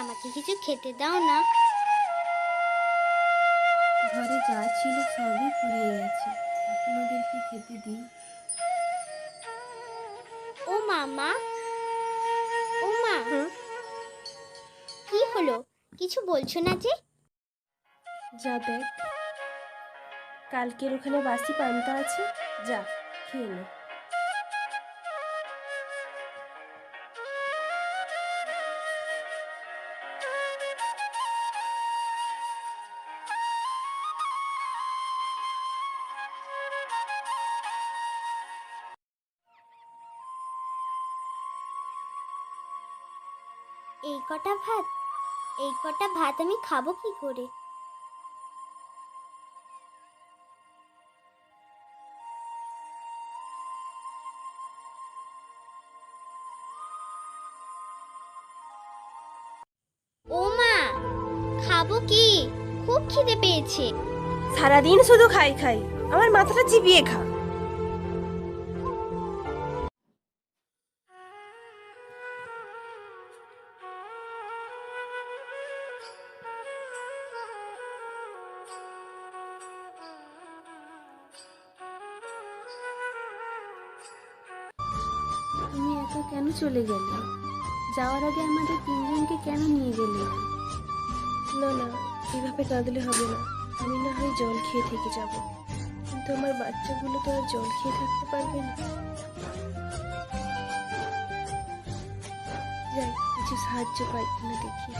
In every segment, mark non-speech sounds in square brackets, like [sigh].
আমাকে কিছু খেতে দাও না। ঘরে যা ছিল সবই ফুরিয়ে গেছে। এখন ওদেরকে খেতে দিই। ও মামা। ও মা? কি হলো? কিছু বলছো না যে? যা দেখ। কালকের ওখানে বাসি পান্তা আছে। যা খেয়ে নে। এই কটা ভাত? এই কটা ভাত আমি খাব কি করে? ও মা, খাব কি? খুব খিদে পেয়েছে। সারাদিন শুধু খাই খাই, আমার মাথাটা চিবিয়ে খা। একা কেন চলে গেলে? যাওয়ার আগে আমাদের তিনজনকে কেন নিয়ে গেলে? না না এভাবে কাঁদলে হবে না। আমি না হয় জল খেয়ে থেকে যাব। কিন্তু আমার বাচ্চাগুলো তো আর জল খেয়ে থাকতে পারবে না। যাই, কিছু সাহায্য পাই কিনা দেখি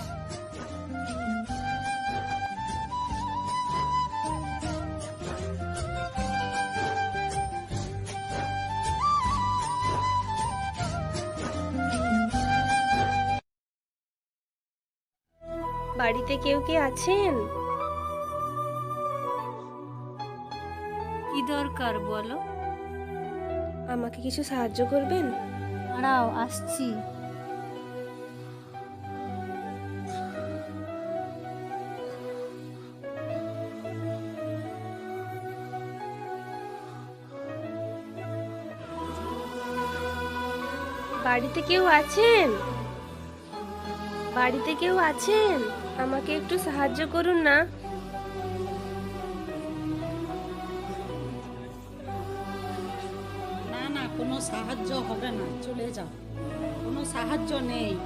বাড়িতে কেউ কি আছেন? কি দরকার বলো? আমাকে কিছু সাহায্য করবেন? দাঁড়াও আসছি। বাড়িতে কেউ আছেন? বাড়িতে কেউ আছেন? আমাকে একটু সাহায্য করুন না। না না কোনো সাহায্য হবে না। চলে যাও। কোনো সাহায্য নেই।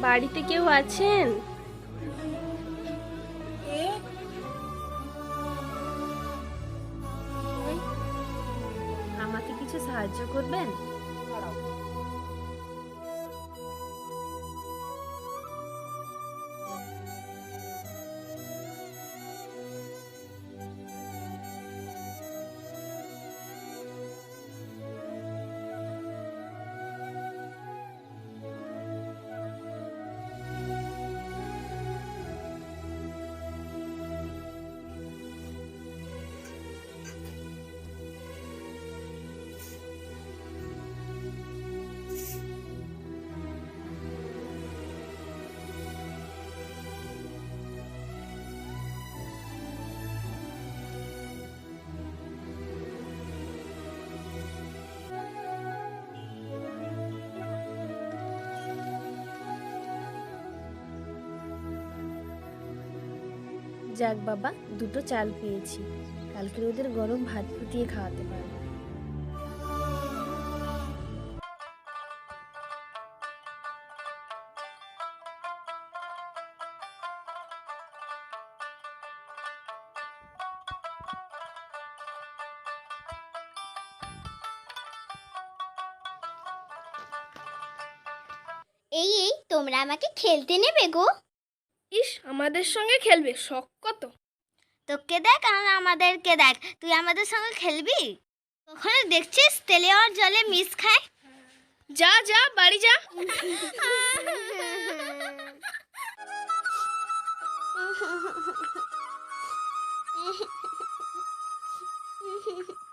বাড়িতে কেউ আছেন? আমাকে কিছু সাহায্য করবেন? যাক বাবা, দুটো চাল পেয়েছি। কালকে ওদের গরম ভাত ফুটিয়ে খাওয়াতে পারব। এই এই, তোমরা আমাকে খেলতে নেবে গো। আমাদের সঙ্গে খেলবে শখ কত? তোকে দেখ আর আমাদেরকে দেখ তুই আমাদের সঙ্গে খেলবি? ওখানে দেখছিস তেলে আর জলে মিস খায়? যা যা বাড়ি যা। ও [laughs]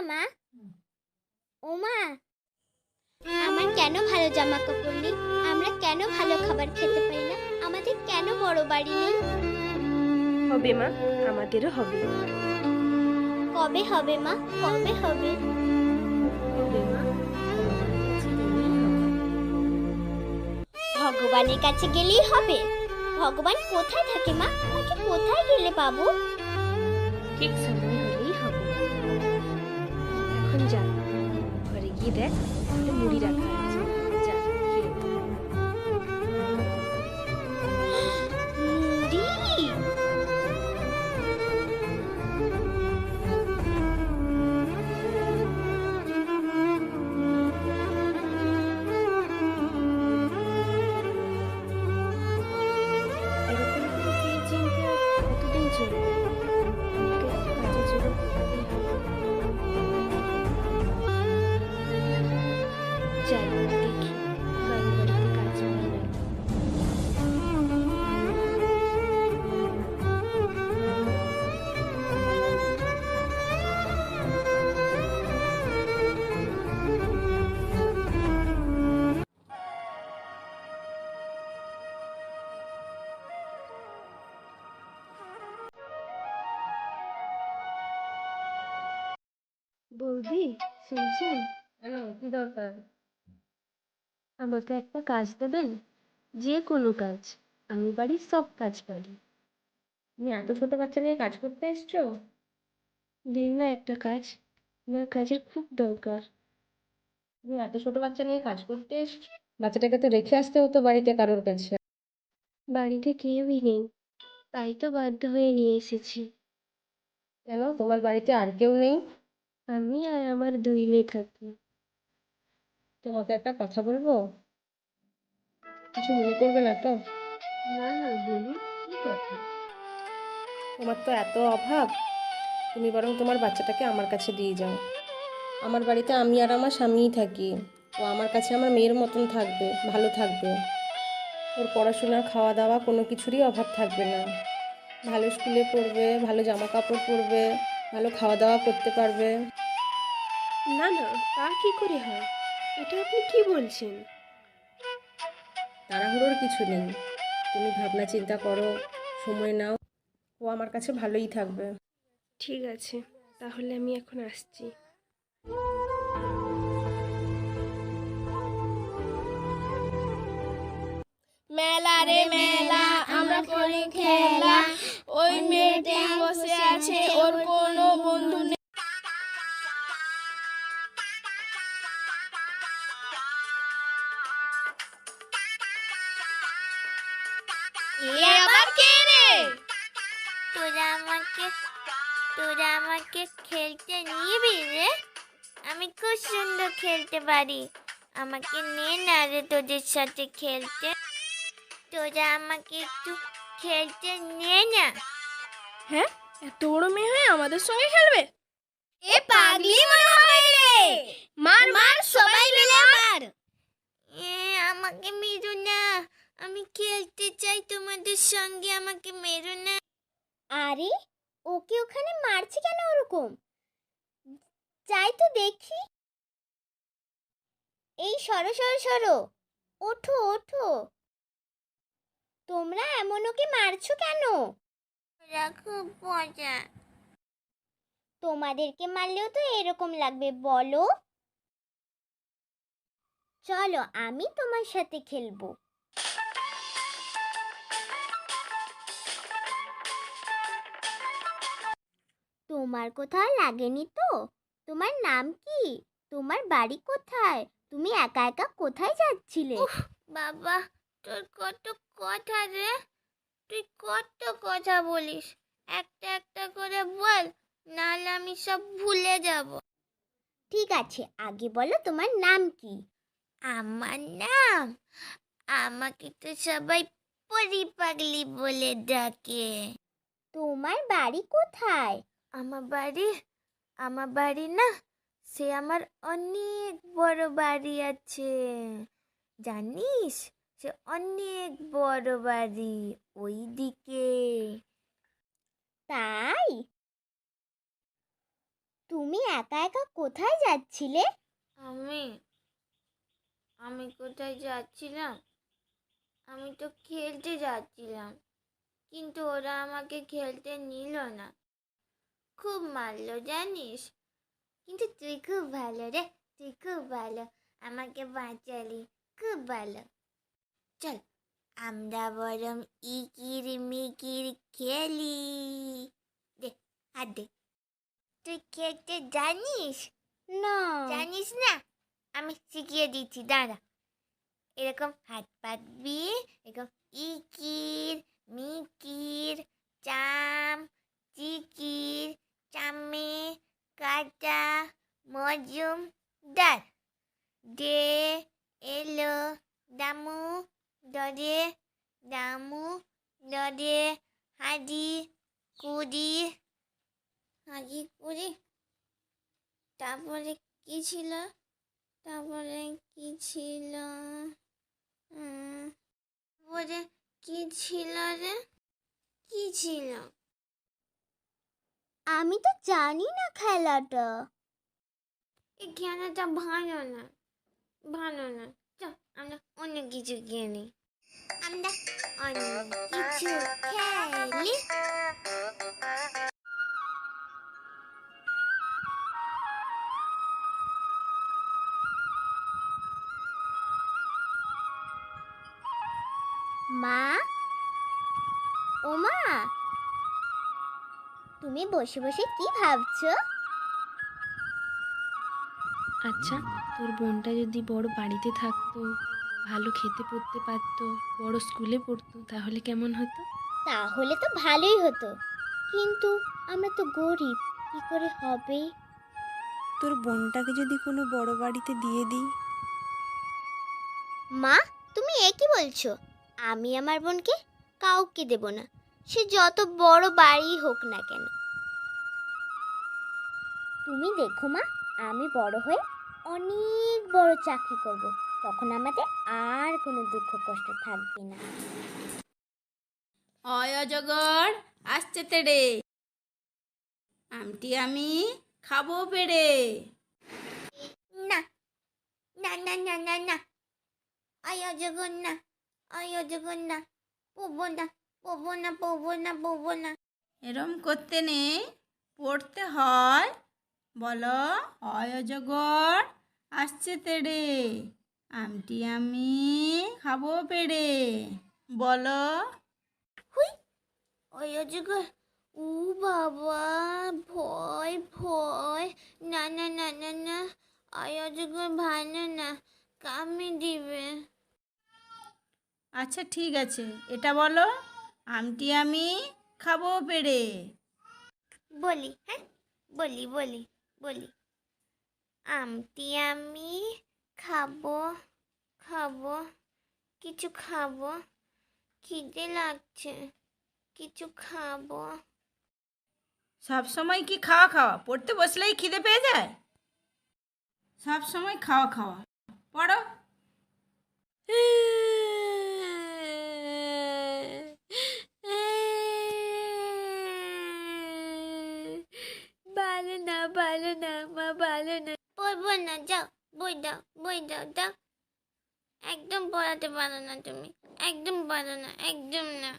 মামা ও মা আমার কেন ভালো জামা কাপড় নেই? আমরা কেন ভালো খাবার খেতে পারি না? আমাদের কেন বড় বাড়ি নেই? হবে মা আমাদেরও হবে। কবে হবে মা? কবে হবে? ভগবানের কাছে গেলেই হবে। ভগবান কোথায় থাকে মা? তাকে কোথায় গেলে পাবো? ঠিক সময় ဖြစ်တယ်လူမူလီတက် বৌদি শুনছেন? দরকার। আমাকে একটা কাজ দেবেন? যে কোনো কাজ। আমি বাড়ির সব কাজ পারি। তুমি এত ছোট বাচ্চা নিয়ে কাজ করতে এসছো? দিন না একটা কাজ। আমার কাজের খুব দরকার। তুমি এত ছোট বাচ্চা নিয়ে কাজ করতে এসছো? বাচ্চাটাকে তো রেখে আসতে হতো বাড়িতে কারোর কাছে। বাড়িতে কেউই নেই। তাই তো বাধ্য হয়ে নিয়ে এসেছি। কেন? তোমার বাড়িতে আর কেউ নেই? আমি আর আমার দুই মেয়ে থাকি তোমাকে একটা কথা বলব? কিছু মনে করবে না তো? না না বলুন কি কথা? তোমার তো এত অভাব তুমি বরং তোমার বাচ্চাটাকে আমার কাছে দিয়ে যাও। আমার বাড়িতে আমি আর আমার স্বামীই থাকি। ও আমার কাছে আমার মেয়ের মতন থাকবে ভালো থাকবে। ওর পড়াশোনা খাওয়া দাওয়া কোনো কিছুরই অভাব থাকবে না। ভালো স্কুলে পড়বে ভালো জামা কাপড় পরবে ভালো খাওয়া দাওয়া করতে পারবে। না না তা কি করে হয়? এটা আপনি কি বলছেন? তাড়াহুড়োর কিছু নেই। তুমি ভাবনা চিন্তা করো সময় নাও। ও আমার কাছে ভালোই থাকবে। ঠিক আছে তাহলে আমি এখন আসছি। মেলা রে মেলা আমরা করি খেলা। ওই মেয়েটি বসে আছে ওর কোনো বন্ধু নেই। আমাকে খেলতে নিবি রে? আমি খুব সুন্দর খেলতে পারি। আমাকে নিয়ে না রে তোদের সাথে খেলতে। তোরা আমাকে একটু খেলতে নিয়ে না। হ্যাঁ? এত বড় মেয়ে হয়ে আমাদের সঙ্গে খেলবে? এ পাগলি মনে হয় রে! মার মার সবাই মিলে মার। এ আমাকে মেরো না। আমি খেলতে চাই তোমাদের সঙ্গে আমাকে মেরো না। আরে ওকে ওখানে মারছে কেন ওরকম? যাই তো দেখি। এই সরো সরো সরো। ওঠো ওঠো। তোমরা এমন ওকে মারছো কেন? খুব মজা। তোমাদেরকে মারলেও তো এরকম লাগবে বলো। চলো আমি তোমার সাথে খেলব। তোমার কোথাও লাগেনি তো? তোমার নাম কি? তোমার বাড়ি কোথায়? তুমি একা একা কোথায় যাচ্ছিলে? বাবা তোর কত কথা রে। তুই কত কথা বলিস। একটা একটা করে বল নাহলে আমি সব ভুলে যাব। ঠিক আছে আগে বলো তোমার নাম কি? আমার নাম? আমাকে তো সবাই পরি পাগলি বলে ডাকে। তোমার বাড়ি কোথায়? আমার বাড়ি আমার বাড়ি না সে আমার অনেক বড় বাড়ি আছে। জানিস? সে অনেক বড় বাড়ি ওই দিকে তাই? তুমি একা একা কোথায় যাচ্ছিলে? আমি আমি কোথায় যাচ্ছিলাম? আমি তো খেলতে যাচ্ছিলাম কিন্তু ওরা আমাকে খেলতে নিল না। খুব মারলো জানিস? কিন্তু তুই খুব ভালো রে তুই খুব ভালো। আমাকে বাঁচালি খুব ভালো। চল আমরা বরং ইকির মিকির খেলি। দে হাত দে। তুই খেলতে জানিস? না। জানিস না? আমি শিখিয়ে দিচ্ছি দাঁড়া। এরকম হাত পাতবি এরকম ইকির মিকির চাম চিকির চামে কাটা মজুম দার দে এলো দামু দরে দামু দরে হাদি কুদি হাদি কুদি তারপরে কি ছিল তারপরে কি ছিল তারপরে কি ছিল রে কি ছিল আমি তো জানি না খেলাটা। এই খেলাটা ভালো না ভালো না। চল আমরা অন্য কিছু কিনি। আমরা অন্য কিছু খেলি। মা? ও মা তুমি বসে বসে কি ভাবছ? আচ্ছা তোর বোনটা যদি বড় বাড়িতে থাকতো ভালো খেতে পড়তে পারতো বড় স্কুলে পড়তো তাহলে কেমন হতো? তাহলে তো ভালোই হতো। কিন্তু আমরা তো গরিব কি করে হবে? তোর বোনটাকে যদি কোনো বড় বাড়িতে দিয়ে দিই? মা তুমি এ কি বলছো। আমি আমার বোনকে কাউকে দেব না। সে যত বড় বাড়ি হোক না কেন। তুমি দেখো মা আমি বড় হয়ে অনেক বড় চাকরি করব। তখন আমাদের আর কোনো দুঃখ কষ্ট থাকবে না। অয় অজগর আসছে তেড়ে। আমটি আমি খাব পেড়ে। না না না না না না। আয় অজগর না আয় অজগর না। পড়ব না পড়ব না পড়ব না পড়ব না। এরম করতে নেই পড়তে হয়। বলো অয় অজগর আসছে তেড়ে আমটি আমি খাব পেড়ে। বলো। ওই অজগর ও বাবা ভয় ভয় না না না না না ওই অজগর ভালো না কামড়ে দিবে। আচ্ছা ঠিক আছে এটা বলো আমটি আমি খাব পেড়ে। বলি হ্যাঁ বলি বলি। বলি। আমটি আমি খাব খাব, কিছু খাব, খিদে লাগছে, কিছু খাব। সব সময় কি খাওয়া খাওয়া? পড়তে বসলেই খিদে পেয়ে যায়? সব সময় খাওয়া খাওয়া। পড়ো ভালো না ভালো না মা ভালো না পড়ব না যাও বই দাও, বই দাও দাও। একদম পড়াতে পারো না তুমি। একদম পারো না, একদম না।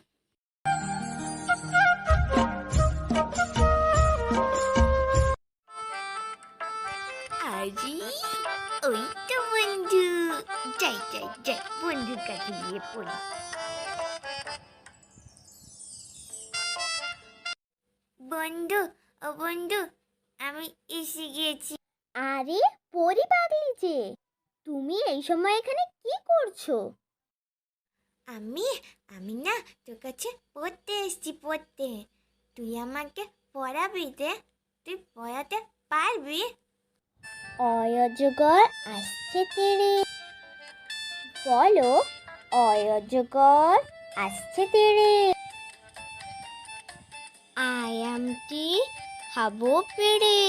ওই তো বন্ধু। যাই যাই যাই, বন্ধুর কাছে গিয়ে পড়ি। বন্ধু, ও বন্ধু, আমি এসে গিয়েছি। আরে পরি পাগলি যে। তুমি এই সময় এখানে কি করছ? আমি আমি না তোর কাছে পড়তে এসেছি পড়তে। তুই আমাকে পড়াবি রে। তুই পড়াতে পারবি। অয়জগর আসছে তেরে। বলো অয়জগর আসছে তেরে। আয়ামটি খাব পেড়ে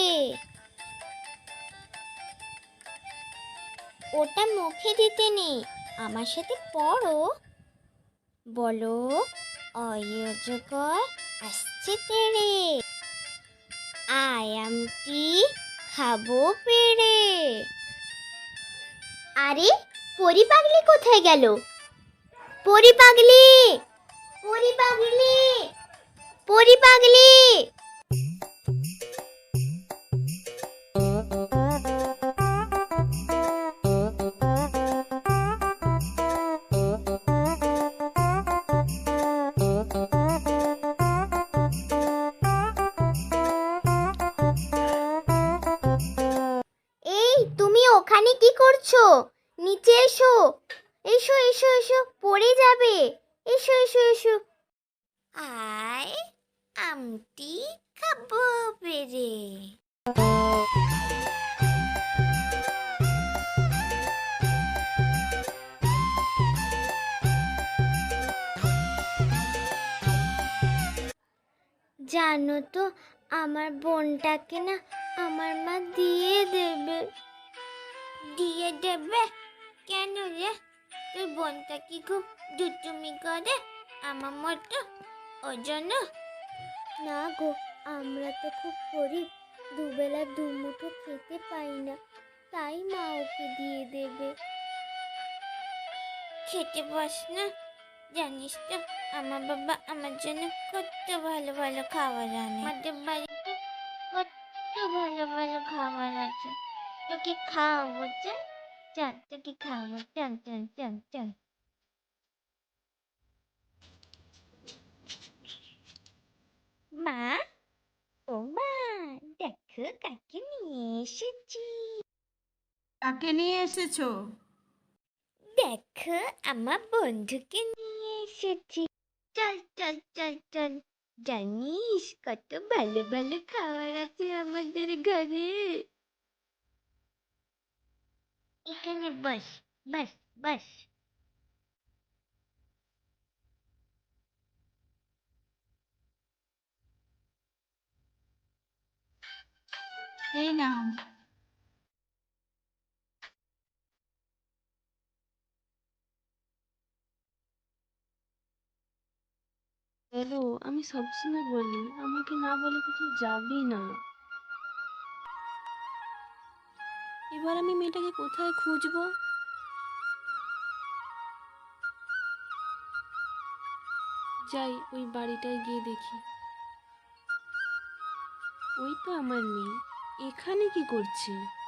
ওটা মুখে দিতে নেই। আমার সাথে পড়ো। বলো অয়জগর আসছে তেরে আয়ামটি খাব পেড়ে আরে পরি পাগলি কোথায় গেল? পরি পাগলি পরি পাগলি পরি পাগলি জানো তো, আমার বোনটাকে না আমার মা দিয়ে দেবে। দিয়ে দেবে? কেন রে? তোর বোনটা কি খুব দুটুমি করে? আমার মতো? ওই জন্য না গো, আমরা তো খুব গরিব। দুবেলা দুমুঠো খেতে পাই না। তাই মা ওকে দিয়ে দেবে। খেতে পাস না? জানিস তো আমার বাবা আমার জন্য কত ভালো ভালো খাবার আনে। আমাদের বাড়িতে কত ভালো ভালো খাবার আছে। তোকে খাওয়াবো চল চল তোকে খাওয়াবো চল চল চল চল। মা ও মা দেখো কাকে নিয়ে এসেছি। কাকে নিয়ে এসেছ? দেখো আমার বন্ধুকে নিয়ে এসেছি চল চল চল চল জানিস কত ভালো ভালো খাবার আছে আমাদের ঘরে এখানে বস বস বস এই নাও হ্যালো, আমি সবসময় বলি, আমাকে না বলে কোথাও যাবি না। এবার আমি মেয়েটাকে কোথায় খুঁজবো? যাই, ওই বাড়িটায় গিয়ে দেখি। ওই তো আমার মেয়ে। এখানে কি করছে?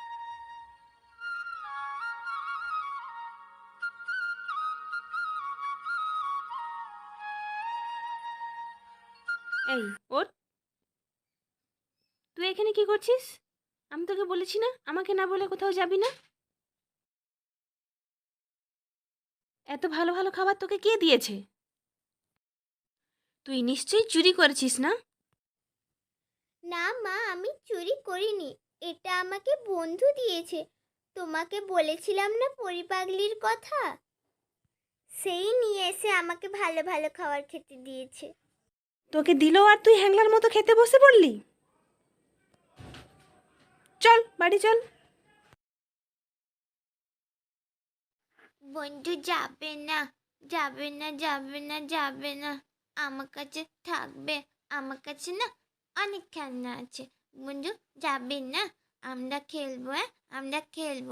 এই ওর? তুই এখানে কি করছিস? আমি তোকে বলেছি না আমাকে না বলে কোথাও যাবি না? এত ভালো ভালো খাবার তোকে কে দিয়েছে? তুই নিশ্চয়ই চুরি করেছিস না? না মা আমি চুরি করিনি। এটা আমাকে বন্ধু দিয়েছে। তোমাকে বলেছিলাম না পরিপাগলির কথা? সেই নিয়ে এসে আমাকে ভালো ভালো খাবার খেতে দিয়েছে। তোকে দিল আর তুই হ্যাংলার মতো খেতে বসে পড়লি? চল বাড়ি চল। বন্ধু যাবে না যাবে না যাবে না যাবে না। আমার কাছে থাকবে আমার কাছে না অনেক খেলনা আছে। বন্ধু যাবে না আমরা খেলব হ্যাঁ? আমরা খেলব।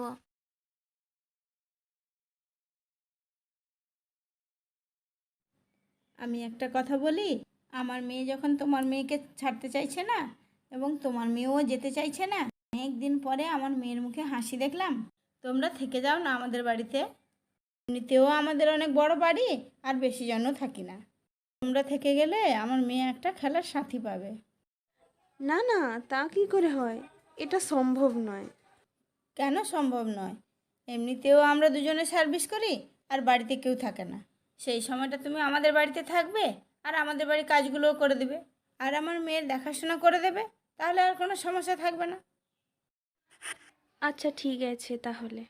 আমি একটা কথা বলি? আমার মেয়ে যখন তোমার মেয়েকে ছাড়তে চাইছে না এবং তোমার মেয়েও যেতে চাইছে না অনেক দিন পরে আমার মেয়ের মুখে হাসি দেখলাম। তোমরা থেকে যাও না আমাদের বাড়িতে। এমনিতেও আমাদের অনেক বড় বাড়ি আর বেশি জনও থাকি না। তোমরা থেকে গেলে আমার মেয়ে একটা খেলার সাথী পাবে। না না তা কি করে হয়? এটা সম্ভব নয়। কেন সম্ভব নয়? এমনিতেও আমরা দুজনে সার্ভিস করি আর বাড়িতে কেউ থাকে না। সেই সময়টা তুমি আমাদের বাড়িতে থাকবে? আর আমাদের বাড়ির কাজগুলোও করে দেবে। আর আমার মেয়ের দেখাশোনা করে দেবে, তাহলে আর কোনো সমস্যা থাকবে না। আচ্ছা ঠিক আছে তাহলে।